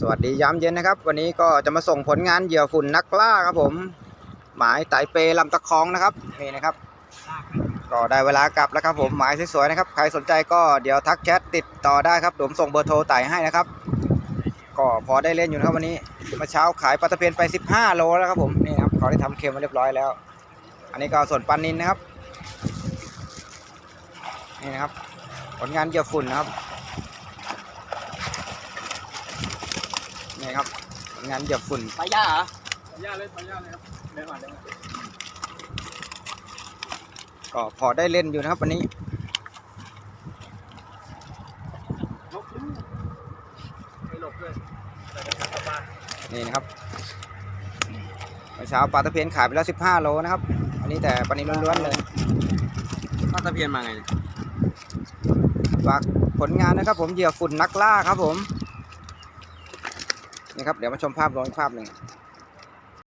สวัสดียามเย็นนะครับ วันนี้ก็จะมาส่งผลงานเหยื่อฝุ่นนักล่าครับผม หมายไตเปลำตะคองนะครับนี่นะครับ ก็ได้เวลากลับแล้วครับผมหมายสวยๆนะครับ ใครสนใจก็เดี๋ยวทักแชทติดต่อได้ครับผมส่งเบอร์โทรไต่ให้นะครับ ก็พอได้เล่นอยู่นะครับวันนี้มื่อเช้าขายปลาตะเพียนไป 15 โลแล้วครับผมนี่ครับเขาได้ทำเค็มมาเรียบร้อยแล้ว อันนี้ก็ส่วนปลานินนะครับนี่นะครับ ผลงานเหยื่อฝุ่นนะครับ นี่ครับผลงานเหยื่อฝุ่นไปย่าเหรอไปย่าเลยไปย่าเลยครับเดินมาเดินมาก็พอได้เล่นอยู่นะครับวันนี้ลบลูกไม่หลบด้วยแต่จะกลับบ้านนี่นะครับเมื่อเช้าปลาตะเพียนขายไปแล้ว15โลนะครับ อันนี้แต่ปลานิลล้วนๆเลยป้าตะเพียนมาไงเนี่ยฝากผลงานนะครับผมเหยื่อฝุ่นนักล่าครับผม นี่ครับเดี๋ยวมาชมภาพรวมอีกภาพหนึ่ง